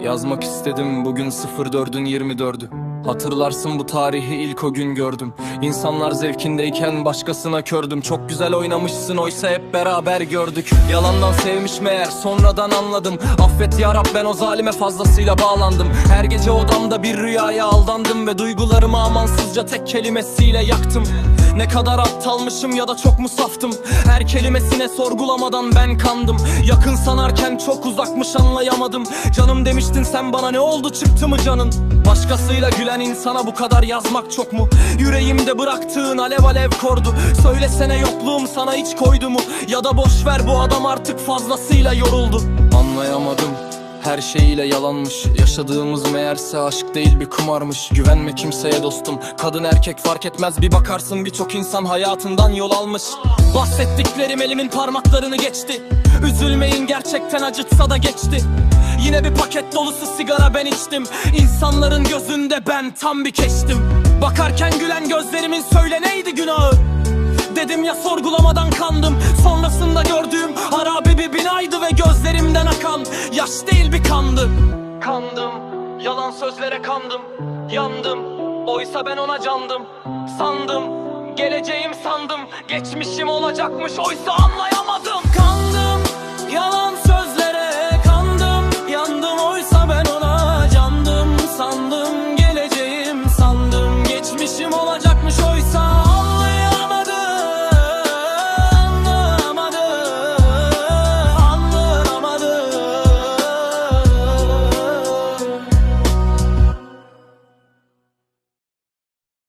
Yazmak istedim bugün 04'ün 24'ü Hatırlarsın bu tarihi ilk o gün gördüm. İnsanlar zevkindeyken başkasına kördüm. Çok güzel oynamışsın oysa hep beraber gördük. Yalandan sevmiş meğer sonradan anladım. Affet yarab ben o zalime fazlasıyla bağlandım. Her gece odamda bir rüyaya aldandım Ve duygularımı amansızca tek kelimesiyle yaktım. Ne kadar aptalmışım ya da çok mu saftım Her kelimesine sorgulamadan ben kandım. Yakın sanarken çok uzakmış anlayamadım. Canım demiştin sen bana ne oldu çıktı mı canın Başkasıyla gülen insana bu kadar yazmak çok mu? Yüreğimde bıraktığın alev alev kordu. Söylesene yokluğum sana hiç koydu mu? Ya da boş ver bu adam artık fazlasıyla yoruldu. Anlayamadım. Her şeyiyle yalanmış. Yaşadığımız meğerse aşk değil bir kumarmış. Güvenme kimseye dostum. Kadın erkek fark etmez. Bir bakarsın Birçok insan hayatından yol almış. Bahsettiklerim elimin parmaklarını geçti Üzülmeyin gerçekten acıtsa da geçti. Yine bir paket dolusu sigara ben içtim. İnsanların gözünde ben tam bir keştim. Bakarken gülen gözlerimin söyle neydi günahı? Dedim ya sorgulamadan kandım. Sonrasında gördüğüm harabe bir binaydı Ve gözlerimden akan yaş değil bir kandı. Kandım, yalan sözlere kandım. Yandım, oysa ben ona candım. Sandım, geleceğim sandım. Geçmişim olacakmış oysa anlayamadım bırakmış oysa.